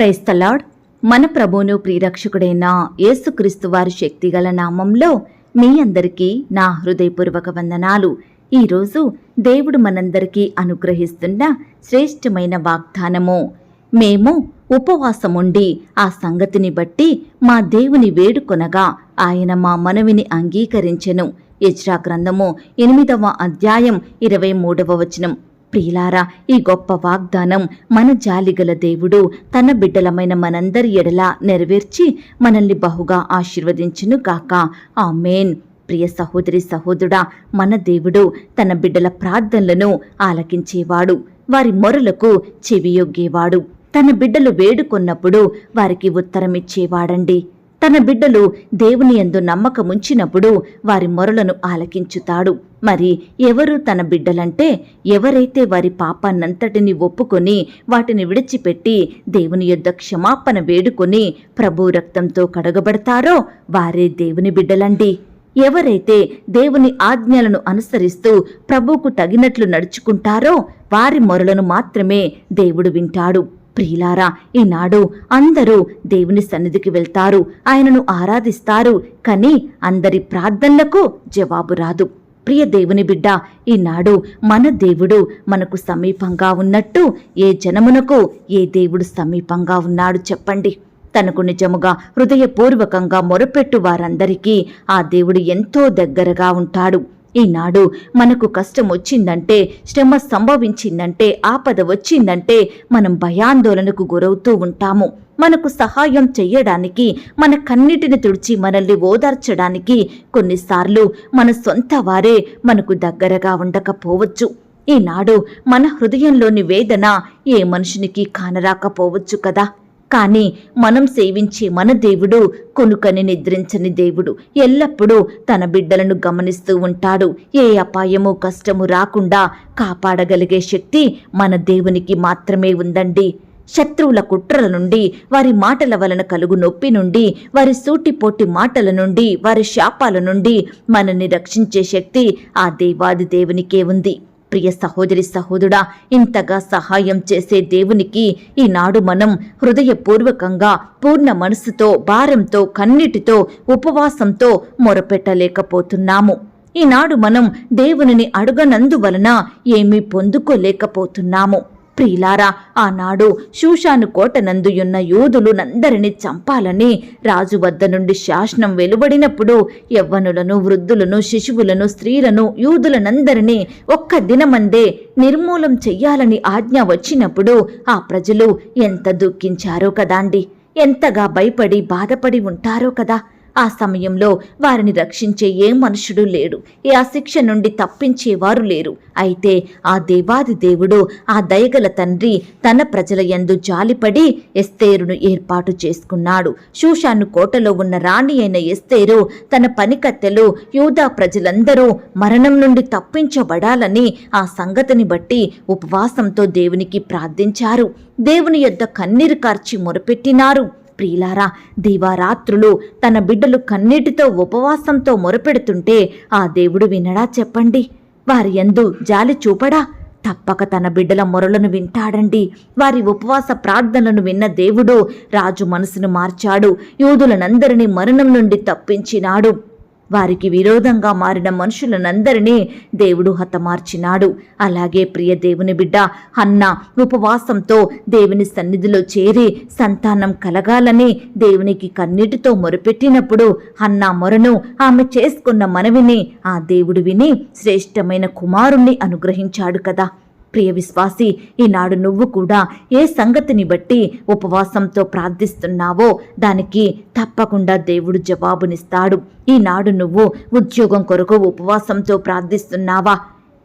Praise the Lord మన ప్రభువును ప్రియరక్షకుడైన యేసుక్రీస్తు వారి శక్తిగల నామంలో మీ అందరికీ నా హృదయపూర్వక వందనాలు. ఈరోజు దేవుడు మనందరికీ అనుగ్రహిస్తున్న శ్రేష్టమైన వాగ్దానము. మేము ఉపవాసముండి ఆ సంగతిని బట్టి మా దేవుని వేడుకొనగా ఆయన మా మనవిని అంగీకరించెను. యజ్రా గ్రంథము ఎనిమిదవ అధ్యాయం ఇరవై మూడవ వచనం. ప్రియులారా ఈ గొప్ప వాగ్దానం మన జాలిగల దేవుడు తన బిడ్డలమైన మనందరి ఎడలా నెరవేర్చి మనల్ని బహుగా ఆశీర్వదించును గాక. ఆమెన్. ప్రియ సహోదరి సహోదరుడా మన దేవుడు తన బిడ్డల ప్రార్థనలను ఆలకించేవాడు వారి మొరలకు చెవియొగ్గేవాడు. తన బిడ్డలు వేడుకొన్నప్పుడు వారికి ఉత్తరమిచ్చేవాడండి. తన బిడ్డలు దేవుని యందు నమ్మకముంచినప్పుడు వారి మొరలను ఆలకించుతాడు. మరి ఎవరు తన బిడ్డలంటే ఎవరైతే వారి పాపాన్నంతటిని ఒప్పుకొని వాటిని విడిచిపెట్టి దేవుని యొద్ద క్షమాపణ వేడుకొని ప్రభు రక్తంతో కడగబడతారో వారే దేవుని బిడ్డలండి. ఎవరైతే దేవుని ఆజ్ఞలను అనుసరిస్తూ ప్రభువుకు తగినట్లు నడుచుకుంటారో వారి మొరలను మాత్రమే దేవుడు వింటాడు. ప్రియులారా ఈనాడు అందరూ దేవుని సన్నిధికి వెళ్తారు ఆయనను ఆరాధిస్తారు కానీ అందరి ప్రార్థనలకు జవాబు రాదు. ప్రియ దేవుని బిడ్డ ఈనాడు మన దేవుడు మనకు సమీపంగా ఉన్నట్టు ఏ జనమునకు ఏ దేవుడు సమీపంగా ఉన్నాడు చెప్పండి. తనకు నిజముగా హృదయపూర్వకంగా మొరపెట్టు వారందరికీ ఆ దేవుడు ఎంతో దగ్గరగా ఉంటాడు. ఈనాడు మనకు కష్టం వచ్చిందంటే శ్రమ సంభవించిందంటే ఆపద వచ్చిందంటే మనం భయాందోళనకు గురవుతూ ఉంటాము. మనకు సహాయం చెయ్యడానికి మన కన్నిటిని తుడిచి మనల్ని ఓదార్చడానికి కొన్నిసార్లు మన సొంత వారే మనకు దగ్గరగా ఉండకపోవచ్చు. ఈనాడు మన హృదయంలోని వేదన ఏ మనుషునికి కానరాకపోవచ్చు కదా. కానీ మనం సేవించే మన దేవుడు కొనుకని నిద్రించని దేవుడు. ఎల్లప్పుడూ తన బిడ్డలను గమనిస్తూ ఉంటాడు. ఏ అపాయము కష్టము రాకుండా కాపాడగలిగే శక్తి మన దేవునికి మాత్రమే ఉందండి. శత్రువుల కుట్రల నుండి వారి మాటల వలన కలుగు నొప్పి నుండి వారి సూటిపోటి మాటల నుండి వారి శాపాల నుండి మనల్ని రక్షించే శక్తి ఆ దేవాది దేవునికే ఉంది. ప్రియ సహోదరి సహోదరుడా ఇంతగా సహాయం చేసే దేవునికి ఈనాడు మనం హృదయపూర్వకంగా పూర్ణ మనసుతో భారంతో కన్నిటితో ఉపవాసంతో మొరపెట్టలేకపోతున్నాము. ఈనాడు మనం దేవునిని అడుగనందువలన ఏమీ పొందుకోలేకపోతున్నాము. ప్రియులారా ఆనాడు శూషాను కోటనందుయున్న యూదులు నందరిని చంపాలని రాజు వద్ద నుండి శాసనం వెలువడినప్పుడు యవ్వనులను వృద్ధులను శిశువులను స్త్రీలను యూదులనందరినీ ఒక్క దినమందే నిర్మూలం చెయ్యాలని ఆజ్ఞ వచ్చినప్పుడు ఆ ప్రజలు ఎంత దుఃఖించారో కదాండి? ఎంతగా భయపడి బాధపడి ఉంటారో కదా? ఆ సమయంలో వారిని రక్షించే ఏ మనుషుడు లేడు. ఏ ఆ శిక్ష నుండి తప్పించేవారు లేరు. అయితే ఆ దేవాది దేవుడు ఆ దయగల తండ్రి తన ప్రజల యందు జాలిపడి ఎస్తేరును ఏర్పాటు చేసుకున్నాడు. శూషాను కోటలో ఉన్న రాణి అయిన ఎస్తేరు తన పనికత్తెలు యూదా ప్రజలందరూ మరణం నుండి తప్పించబడాలని ఆ సంగతిని బట్టి ఉపవాసంతో దేవునికి ప్రార్థించారు. దేవుని యొద్ద కన్నీరు కార్చి మొరపెట్టినారు. ప్రియులారా దీవారాత్రులు తన బిడ్డలు కన్నీటితో ఉపవాసంతో మొరపెడుతుంటే ఆ దేవుడు వినడా చెప్పండి. వారి యందు జాలి చూపడా? తప్పక తన బిడ్డల మొరలను వింటాడండి. వారి ఉపవాస ప్రార్థనలను విన్న దేవుడు రాజు మనసును మార్చాడు. యూదులనందరినీ మరణం నుండి తప్పించినాడు. వారికి విరోధంగా మారిన మనుషులనందరినీ దేవుడు హతమార్చినాడు. అలాగే ప్రియ దేవుని బిడ్డ అన్న ఉపవాసంతో దేవుని సన్నిధిలో చేరి సంతానం కలగాలని దేవునికి కన్నీటితో మొరపెట్టినప్పుడు అన్న మొరను ఆమె చేసుకున్న మనవిని ఆ దేవుడు విని శ్రేష్టమైన కుమారుణ్ణి అనుగ్రహించాడు కదా. ప్రియ విశ్వాసి ఈనాడు నువ్వు కూడా ఏ సంగతిని బట్టి ఉపవాసంతో ప్రార్థిస్తున్నావో దానికి తప్పకుండా దేవుడు జవాబునిస్తాడు. ఈనాడు నువ్వు ఉద్యోగం కొరకు ఉపవాసంతో ప్రార్థిస్తున్నావా?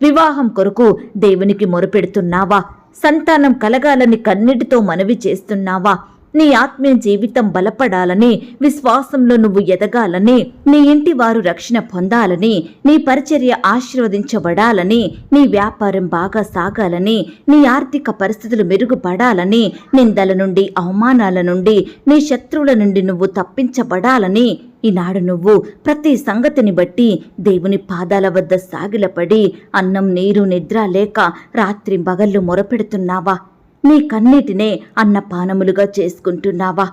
వివాహం కొరకు దేవునికి మొరపెడుతున్నావా? సంతానం కలగాలని కన్నిటితో మనవి చేస్తున్నావా? నీ ఆత్మీయ జీవితం బలపడాలని విశ్వాసంలో నువ్వు ఎదగాలని నీ ఇంటి వారు రక్షణ పొందాలని నీ పరిచర్య ఆశీర్వదించబడాలని నీ వ్యాపారం బాగా సాగాలని నీ ఆర్థిక పరిస్థితులు మెరుగుపడాలని నిందల నుండి అవమానాల నుండి నీ శత్రువుల నుండి నువ్వు తప్పించబడాలని ఈనాడు నువ్వు ప్రతి సంగతిని బట్టి దేవుని పాదాల వద్ద సాగిలపడి అన్నం నీరు నిద్ర లేక రాత్రి పగళ్ళు మొరపెడుతున్నావా? నీ కన్నీటినే అన్నపానములుగా చేసుకుంటున్నావా?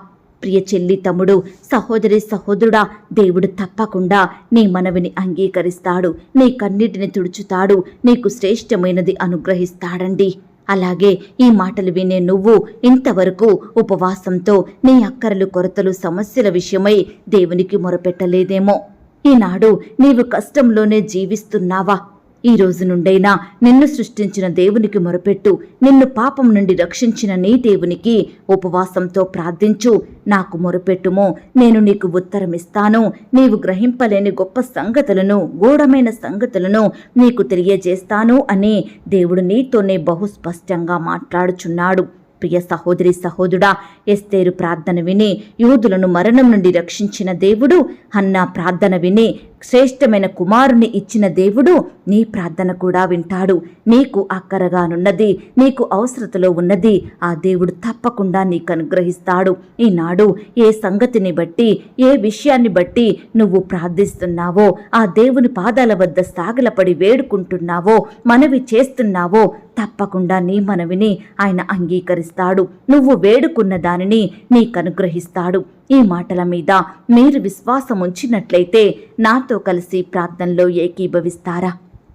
ప్రియ చెల్లి తమ్ముడు సహోదరి సహోదరుడా దేవుడు తప్పకుండా నీ మనవిని అంగీకరిస్తాడు. నీ కన్నీటిని తుడుచుతాడు. నీకు శ్రేష్టమైనది అనుగ్రహిస్తాడండి. అలాగే ఈ మాటలు వినే నువ్వు ఇంతవరకు ఉపవాసంతో నీ అక్కరలు కొరతలు సమస్యల విషయమై దేవునికి మొరపెట్టలేదేమో. ఈనాడు నీవు కష్టంలోనే జీవిస్తున్నావా? ఈ రోజు నుండైనా నిన్ను సృష్టించిన దేవునికి మొరపెట్టు నిన్ను పాపం నుండి రక్షించిన నీ దేవునికి ఉపవాసంతో ప్రార్థించు. నాకు మొరపెట్టుమో నేను నీకు ఉత్తరమిస్తాను. నీవు గ్రహింపలేని గొప్ప సంగతులను గూఢమైన సంగతులను నీకు తెలియజేస్తాను అని దేవుడు నీతోనే బహుస్పష్టంగా మాట్లాడుచున్నాడు. ప్రియ సహోదరి సహోదుడా ఎస్తేరు ప్రార్థన విని యూదులను మరణం నుండి రక్షించిన దేవుడు హన్నా ప్రార్థన విని శ్రేష్టమైన కుమారుని ఇచ్చిన దేవుడు నీ ప్రార్థన కూడా వింటాడు. నీకు అక్కరగానున్నది నీకు అవసరతలో ఉన్నది ఆ దేవుడు తప్పకుండా నీకు అనుగ్రహిస్తాడు. ఈనాడు ఏ సంగతిని బట్టి ఏ విషయాన్ని బట్టి నువ్వు ప్రార్థిస్తున్నావో ఆ దేవుని పాదాల వద్ద సాగలపడి వేడుకుంటున్నావో మనవి చేస్తున్నావో తప్పకుండా నీ మనవిని ఆయన అంగీకరిస్తాడు. నువ్వు వేడుకున్న దానిని నీకు అనుగ్రహిస్తాడు ఈ మాటల మీద మీరు విశ్వాసం ఉంచినట్లయితే నాతో కలిసి ప్రార్థనలో ఏకీభవిస్తారా?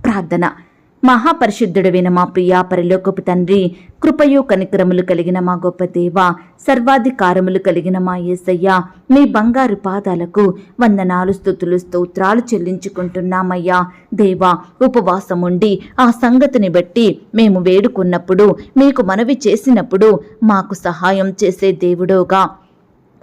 ప్రార్థన. మహాపరిశుద్ధుడైన మా ప్రియా పరిలోకపు తండ్రి కృపయో కనికరములు కలిగిన మా గొప్ప దేవ సర్వాధికారములు కలిగిన మా యేసయ్య మీ బంగారు పాదాలకు వందనాలు స్థుతులు స్తోత్రాలు చెల్లించుకుంటున్నామయ్యా. దేవా ఉపవాసం ఉండి ఆ సంగతిని బట్టి మేము వేడుకున్నప్పుడు మీకు మనవి చేసినప్పుడు మాకు సహాయం చేసే దేవుడోగా.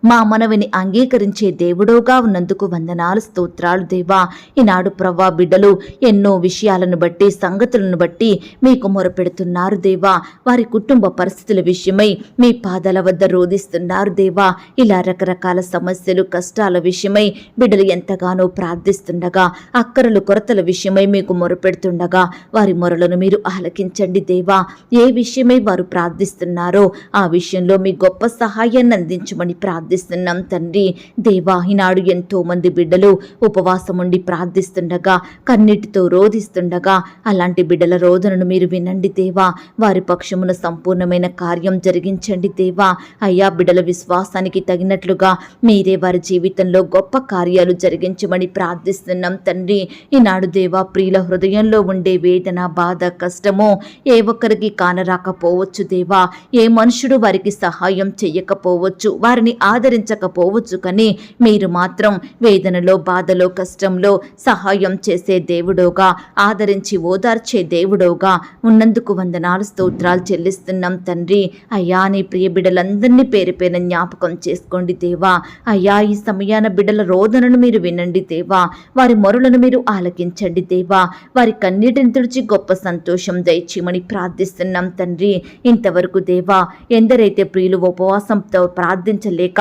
మా మనవిని అంగీకరించే దేవుడోగా ఉన్నందుకు వందనాలు స్తోత్రాలు దేవా. ఈనాడు ప్రవ్వా బిడ్డలు ఎన్నో విషయాలను బట్టి సంగతులను బట్టి మీకు మొరపెడుతున్నారు దేవా. వారి కుటుంబ పరిస్థితుల విషయమై మీ పాదాల వద్ద రోధిస్తున్నారు దేవా. ఇలా రకరకాల సమస్యలు కష్టాల విషయమై బిడ్డలు ఎంతగానో ప్రార్థిస్తుండగా అక్కరలు కొరతల విషయమై మీకు మొరపెడుతుండగా వారి మొరలను మీరు ఆలకించండి దేవా. ఏ విషయమై వారు ప్రార్థిస్తున్నారో ఆ విషయంలో మీ గొప్ప సహాయాన్ని అందించమని ప్రార్థి ప్రార్థిస్తున్నాం తండ్రి. దేవా ఈనాడు ఎంతో మంది బిడ్డలు ఉపవాసం ఉండి ప్రార్థిస్తుండగా కన్నీటితో రోధిస్తుండగా అలాంటి బిడ్డల రోదనను మీరు వినండి దేవా. వారి పక్షమున సంపూర్ణమైన కార్యం జరిగించండి దేవా. అయ్యా బిడ్డల విశ్వాసానికి తగినట్లుగా మీరే వారి జీవితంలో గొప్ప కార్యాలు జరిగించమని ప్రార్థిస్తున్నాం తండ్రి. ఈనాడు దేవా ప్రియుల హృదయంలో ఉండే వేదన బాధ కష్టమో ఏ ఒక్కరికి కానరాకపోవచ్చు దేవా. ఏ మనుషుడు వారికి సహాయం చేయకపోవచ్చు వారిని ఆదరించకపోవచ్చు కానీ మీరు మాత్రం వేదనలో బాధలో కష్టంలో సహాయం చేసే దేవుడోగా ఆదరించి ఓదార్చే దేవుడోగా ఉన్నందుకు వందనాలు స్తోత్రాలు చెల్లిస్తున్నాం తండ్రి. అయ్యా నీ ప్రియ బిడ్డలందరినీ పేరు పేరు జ్ఞాపకం చేసుకోండి దేవా. అయ్యా ఈ సమయాన బిడ్డల రోదనను మీరు వినండి దేవా. వారి మొరలను మీరు ఆలకించండి దేవా. వారి కన్నీటిని తుడిచి గొప్ప సంతోషం దయచేయమని ప్రార్థిస్తున్నాం తండ్రి. ఇంతవరకు దేవా ఎందరైతే ప్రియులు ఉపవాసంతో ప్రార్థించలేక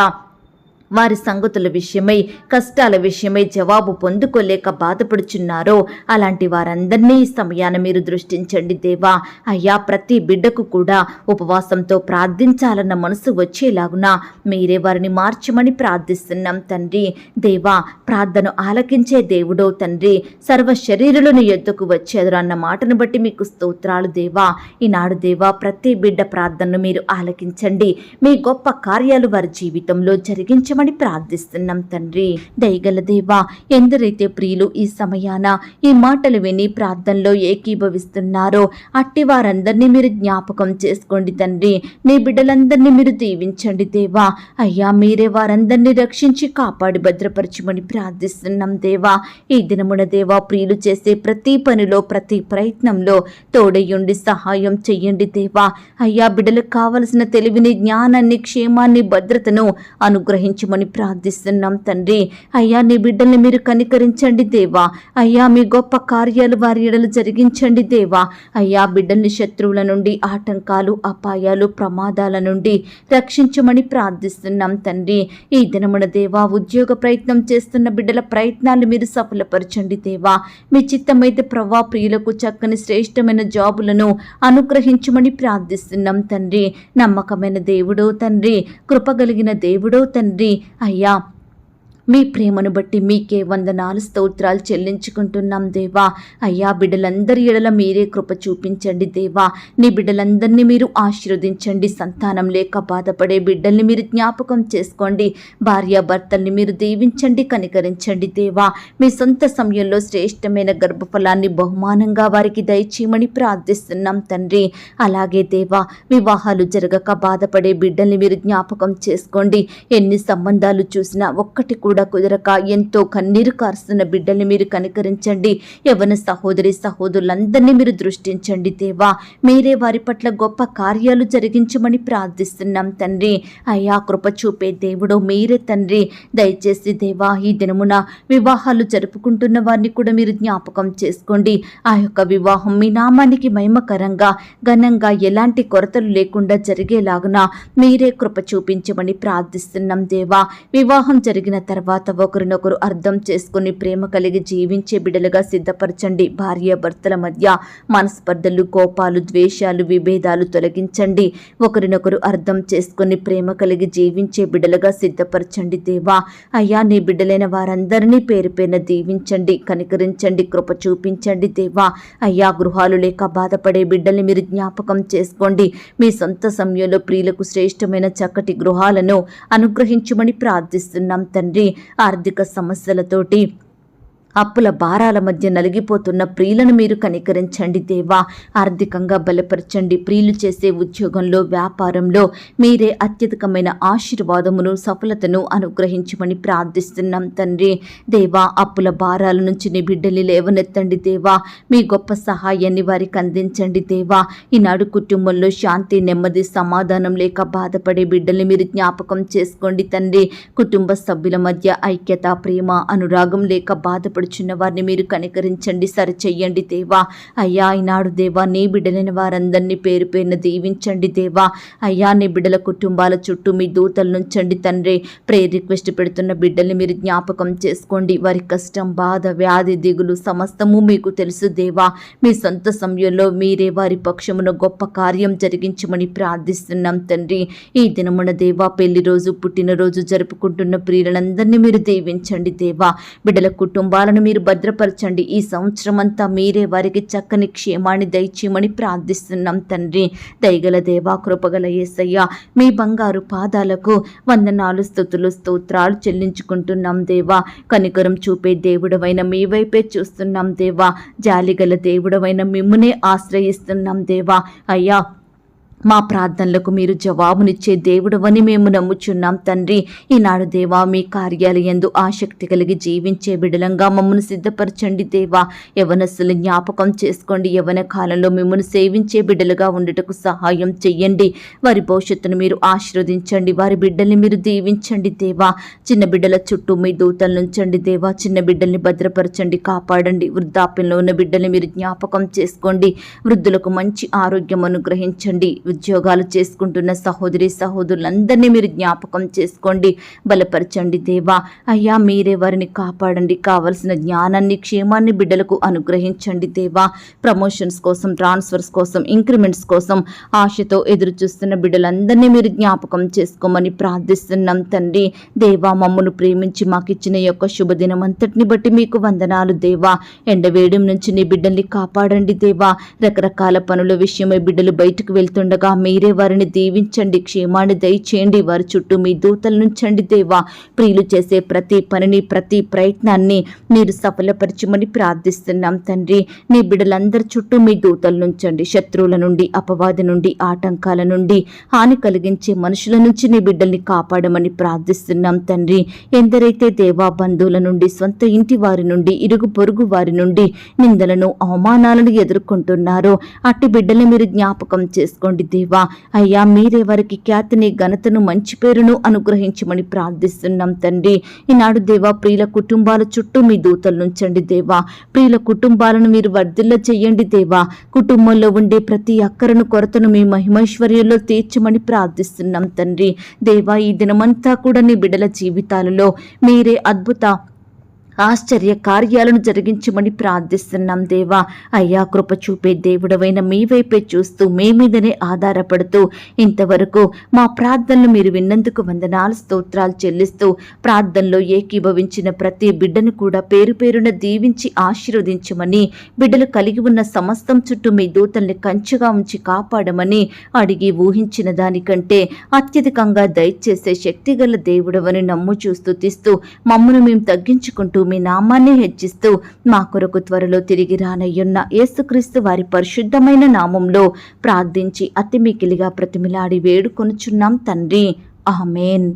వారి సంగతుల విషయమై కష్టాల విషయమై జవాబు పొందుకోలేక బాధపడుచున్నారో అలాంటి వారందరినీ ఈ సమయాన మీరు దృష్టించండి దేవా. అయ్యా ప్రతి బిడ్డకు కూడా ఉపవాసంతో ప్రార్థించాలన్న మనసు వచ్చేలాగున మీరే వారిని మార్చమని ప్రార్థిస్తున్నాం తండ్రి. దేవా ప్రార్థన ఆలకించే దేవుడో తండ్రి సర్వ శరీరులను ఎద్దుకు వచ్చేదరు అన్న మాటను బట్టి మీకు స్తోత్రాలు దేవా. ఈనాడు దేవా ప్రతి బిడ్డ ప్రార్థనను మీరు ఆలకించండి. మీ గొప్ప కార్యాలు వారి జీవితంలో జరిగించమని ప్రార్థిస్తున్నాం తండ్రి. దయగల దేవా ఎందరైతే ప్రియులు ఈ సమయాన ఈ మాటలు విని ప్రార్థనలో ఏకీభవిస్తున్నారో అట్టి వారందరినీ మీరు జ్ఞాపకం చేసుకోండి తండ్రి. నీ బిడ్డలందరినీ మీరు దీవించండి దేవా. అయ్యా మీరే వారందరినీ రక్షించి కాపాడి భద్రపరచమని ప్రార్థిస్తున్నాం దేవా. ఈ దినమున దేవా ప్రియులు చేసే ప్రతి పనిలో ప్రతి ప్రయత్నంలో తోడయ్యుండి సహాయం చెయ్యండి దేవా. అయ్యా బిడ్డలకు కావలసిన తెలివిని జ్ఞానాన్ని క్షేమాన్ని భద్రతను అనుగ్రహించమని ప్రార్థిస్తున్నాం తండ్రి. అయ్యా నీ బిడ్డల్ని మీరు కనికరించండి దేవా. అయ్యా మీ గొప్ప కార్యాలు వారి ఎడలు జరిగించండి దేవా. అయ్యా బిడ్డల్ని శత్రువుల నుండి ఆటంకాలు అపాయాలు ప్రమాదాల నుండి రక్షించమని ప్రార్థిస్తున్నాం తండ్రి. ఈ దినమున దేవా ఉద్యోగ ప్రయత్నం చేస్తున్న బిడ్డల ప్రయత్నాలు మీరు సఫలపరచండి దేవా. మీ చిత్తమైతే ప్రవా ప్రియులకు చక్కని శ్రేష్టమైన జాబులను అనుగ్రహించమని ప్రార్థిస్తున్నాం తండ్రి. నమ్మకమైన దేవుడో తండ్రి. కృపగలిగిన దేవుడో తండ్రి. అయ్యా మీ ప్రేమను బట్టి మీకే వందనాలు స్తోత్రాలు చెల్లించుకుంటున్నాం దేవా. అయ్యా బిడ్డలందరి ఎడల మీరే కృప చూపించండి దేవా. నీ బిడ్డలందరినీ మీరు ఆశీర్వదించండి. సంతానం లేక బాధపడే బిడ్డల్ని మీరు జ్ఞాపకం చేసుకోండి. భార్యాభర్తల్ని మీరు దీవించండి కనికరించండి దేవా. మీ సొంత సమయంలో శ్రేష్టమైన గర్భఫలాన్ని బహుమానంగా వారికి దయచేయమని ప్రార్థిస్తున్నాం తండ్రి. అలాగే దేవా వివాహాలు జరగక బాధపడే బిడ్డల్ని మీరు జ్ఞాపకం చేసుకోండి. ఎన్ని సంబంధాలు చూసినా ఒక్కటి కూడా కుదరక ఎంతో కన్నీరు కారుస్తున్న బిడ్డల్ని మీరు కనికరించండి. యవన సహోదరి సహోదరులందరినీ మీరు దృష్టించండి దేవా. మీరే వారి పట్ల గొప్ప కార్యాలు జరిగించమని ప్రార్థిస్తున్నాం తండ్రి. అయ్యా కృప చూపే దేవుడు మీరే తండ్రి. దయచేసి దేవా ఈ దినమున వివాహాలు జరుపుకుంటున్న వారిని కూడా మీరు జ్ఞాపకం చేసుకోండి. ఆ యొక్క వివాహం మీ నామానికి మహిమకరంగా ఘనంగా ఎలాంటి కొరతలు లేకుండా జరిగేలాగున మీరే కృప చూపించమని ప్రార్థిస్తున్నాం దేవా. వివాహం జరిగిన తర్వాత ఒకరినొకరు అర్థం చేసుకుని ప్రేమ కలిగి జీవించే బిడలుగా సిద్ధపరచండి. భార్య భర్తల మధ్య మనస్పర్ధలు కోపాలు ద్వేషాలు విభేదాలు తొలగించండి. ఒకరినొకరు అర్థం చేసుకుని ప్రేమ కలిగి జీవించే బిడలుగా సిద్ధపరచండి దేవా. అయ్యా నీ బిడ్డలైన వారందరినీ పేరు పేరున దీవించండి కనికరించండి కృప చూపించండి దేవా. అయ్యా గృహాలు లేక బాధపడే బిడ్డల్ని మీరు జ్ఞాపకం చేసుకోండి. మీ సొంత సమయంలో ప్రియులకు శ్రేష్టమైన చక్కటి గృహాలను అనుగ్రహించమని ప్రార్థిస్తున్నాం తండ్రి. ఆర్థిక సమస్యలతోటి అప్పుల భారాల మధ్య నలిగిపోతున్న ప్రియులను మీరు కనికరించండి దేవా. ఆర్థికంగా బలపరచండి. ప్రియులు చేసే ఉద్యోగంలో వ్యాపారంలో మీరే అత్యధికమైన ఆశీర్వాదమును సఫలతను అనుగ్రహించమని ప్రార్థిస్తున్నాం తండ్రి. దేవా అప్పుల భారాల నుంచి నీ బిడ్డని లేవనెత్తండి దేవా. మీ గొప్ప సహాయాన్ని వారికి అందించండి దేవా. ఈనాడు కుటుంబంలో శాంతి నెమ్మది సమాధానం లేక బాధపడే బిడ్డల్ని మీరు జ్ఞాపకం చేసుకోండి తండ్రి. కుటుంబ సభ్యుల మధ్య ఐక్యత ప్రేమ అనురాగం లేక బాధపడుచున్న వారిని మీరు కనికరించండి సరిచెయ్యండి దేవా. అయ్యా ఈనాడు దేవా నీ బిడ్డలైన వారందరినీ పేరు పేరున దీవించండి దేవా. అయ్యా నీ బిడ్డల కుటుంబాల చుట్టూ మీ దూతలు నుంచండి తండ్రి. ప్రేయర్ రిక్వెస్ట్ పెడుతున్న బిడ్డల్ని మీరు జ్ఞాపకం చేసుకోండి. వారి కష్టం బాధ వ్యాధి దిగులు సమస్తము మీకు తెలుసు దేవా. మీ సొంత సమయంలో మీరే వారి పక్షమున గొప్ప కార్యం జరిగించమని ప్రార్థిస్తున్నాం తండ్రి. ఈ దినమున దేవా పెళ్ళి రోజు పుట్టినరోజు జరుపుకుంటున్న ప్రియులందరినీ మీరు దీవించండి దేవా. బిడ్డల కుటుంబాలను మీరు భద్రపరచండి. ఈ సంవత్సరం అంతా మీరే వారికి చక్కని క్షేమాన్ని దయచేయమని ప్రార్థిస్తున్నాం తండ్రి. దయగల దేవా కృపగల యేసయ్య మీ బంగారు పాదాలకు వందనాలు స్థుతులు స్తోత్రాలు చెల్లించుకుంటున్నాం దేవా. కనికరం చూపే దేవుడవైన మీ వైపే చూస్తున్నాం దేవా. జాలిగల దేవుడవైన మిమ్మునే ఆశ్రయిస్తున్నాం దేవా. అయ్యా మా ప్రార్థనలకు మీరు జవాబునిచ్చే దేవుడవని మేము నమ్ముచున్నాం తండ్రి. ఈనాడు దేవా మీ కార్యాలయందు ఆసక్తి కలిగి జీవించే బిడలంగా మమ్మల్ని సిద్ధపరచండి దేవా. యవనస్సులు జ్ఞాపకం చేసుకోండి. యవన కాలంలో మిమ్మల్ని సేవించే బిడ్డలుగా ఉండటకు సహాయం చెయ్యండి. వారి భవిష్యత్తును మీరు ఆశీర్వదించండి. వారి బిడ్డల్ని మీరు దీవించండి దేవా. చిన్న బిడ్డల చుట్టూ మీ దూతలు ఉంచండి దేవా. చిన్న బిడ్డల్ని భద్రపరచండి కాపాడండి. వృద్ధాప్యంలో ఉన్న బిడ్డల్ని మీరు జ్ఞాపకం చేసుకోండి. వృద్ధులకు మంచి ఆరోగ్యం అనుగ్రహించండి. ఉద్యోగాలు చేసుకుంటున్న సహోదరి సహోదరులందరినీ మీరు జ్ఞాపకం చేసుకోండి. బలపరచండి దేవా. అయ్యా మీరే వారిని కాపాడండి. కావలసిన జ్ఞానాన్ని క్షేమాన్ని బిడ్డలకు అనుగ్రహించండి దేవా. ప్రమోషన్స్ కోసం ట్రాన్స్ఫర్స్ కోసం ఇంక్రిమెంట్స్ కోసం ఆశతో ఎదురు చూస్తున్న బిడ్డలందరినీ మీరు జ్ఞాపకం చేసుకోమని ప్రార్థిస్తున్నాం తండ్రి. దేవా మమ్మను ప్రేమించి మాకిచ్చిన ఇచ్చిన యొక్క శుభదినం అంతటిని బట్టి మీకు వందనాలు దేవా. ఎండవేయడం నుంచి నీ బిడ్డల్ని కాపాడండి దేవా. రకరకాల పనుల విషయమై బిడ్డలు బయటకు వెళ్తుండగా మీరే వారిని దీవించండి క్షేమాన్ని దయచేయండి. వారి చుట్టూ మీ దూతల నుంచండి దేవా. ప్రియులు చేసే ప్రతి పనిని ప్రతి ప్రయత్నాన్ని మీరు సఫలపరచమని ప్రార్థిస్తున్నాం తండ్రి. నీ బిడ్డలందరి చుట్టూ మీ దూతల నుంచండి శత్రువుల నుండి అపవాది నుండి ఆటంకాల నుండి హాని కలిగించే మనుషుల నుంచి నీ బిడ్డల్ని కాపాడమని ప్రార్థిస్తున్నాం తండ్రి. ఎందరైతే దేవా బంధువుల నుండి సొంత ఇంటి వారి నుండి ఇరుగు పొరుగు వారి నుండి నిందలను అవమానాలను ఎదుర్కొంటున్నారో అట్టి బిడ్డల్ని మీరు జ్ఞాపకం చేసుకోండి దేవా అయ్యా మీరే వారికి ఖ్యాతిని ఘనతను మంచి పేరును అనుగ్రహించమని ప్రార్థిస్తున్నాం తండ్రి. ఈనాడు దేవా ప్రియుల కుటుంబాల చుట్టూ మీ దూతలు నుంచండి దేవా. ప్రియుల కుటుంబాలను మీరు వర్ధిల్ల చేయండి దేవా. కుటుంబంలో ఉండే ప్రతి అక్కరను కొరతను మీ మహిమైశ్వర్యంలో తీర్చమని ప్రార్థిస్తున్నాం తండ్రి. దేవా ఈ దినమంతా కూడా నీ బిడల జీవితాలలో మీరే అద్భుత ఆశ్చర్య కార్యాలను జరిగించమని ప్రార్థిస్తున్నాం దేవా. అయ్యా కృప చూపే దేవుడవైన మీ వైపే చూస్తూ మీ మీదనే ఆధారపడుతూ ఇంతవరకు మా ప్రార్థనలు మీరు విన్నందుకు వందనాలు స్తోత్రాలు చెల్లిస్తూ ప్రార్థనలో ఏకీభవించిన ప్రతి బిడ్డను కూడా పేరు పేరున దీవించి ఆశీర్వదించమని బిడ్డలు కలిగి ఉన్న సమస్తం చుట్టూ మీ దూతల్ని కంచుగా ఉంచి కాపాడమని అడిగి ఊహించిన దానికంటే అత్యధికంగా దయచేసే శక్తిగల దేవుడవని నమ్ము చూస్తూ తీస్తూ మమ్మను మేము తగ్గించుకుంటూ మీ నామాన్ని హెచ్చిస్తూ మా కొరకు త్వరలో తిరిగి రానయ్యున్న యేసుక్రీస్తు వారి పరిశుద్ధమైన నామంలో ప్రార్థించి అతి మికిలిగా ప్రతిమిలాడి వేడుకొనుచున్నాం తండ్రి. ఆమెన్.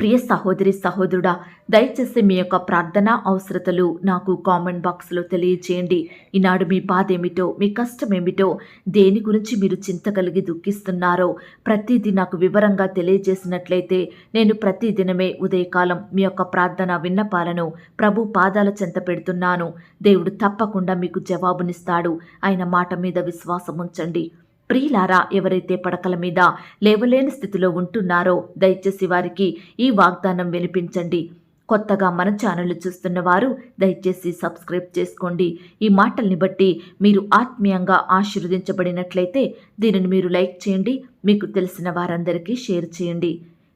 ప్రియ సహోదరి సహోదరుడా దయచేసి మీ యొక్క ప్రార్థన అవసరతలు నాకు కామెంట్ బాక్స్లో తెలియజేయండి ఈనాడు మీ బాధ ఏమిటో మీ కష్టం ఏమిటో దేని గురించి మీరు చింత కలిగి దుఃఖిస్తున్నారో ప్రతిదీ నాకు వివరంగా తెలియజేసినట్లయితే నేను ప్రతి దినమే ఉదయకాలం మీ యొక్క ప్రార్థన విన్నపాలను ప్రభు పాదాల చెంత పెడుతున్నాను. దేవుడు తప్పకుండా మీకు జవాబునిస్తాడు. ఆయన మాట మీద విశ్వాసం ఉంచండి. ప్రియులారా ఎవరైతే పడకల మీద లేవలేని స్థితిలో ఉంటున్నారో దయచేసి వారికి ఈ వాగ్దానం వినిపించండి. కొత్తగా మన ఛానల్ చూస్తున్న వారు దయచేసి సబ్స్క్రైబ్ చేసుకోండి. ఈ మాటల్ని బట్టి మీరు ఆత్మీయంగా ఆశీర్వదించబడినట్లయితే దీనిని మీరు లైక్ చేయండి మీకు తెలిసిన వారందరికీ షేర్ చేయండి.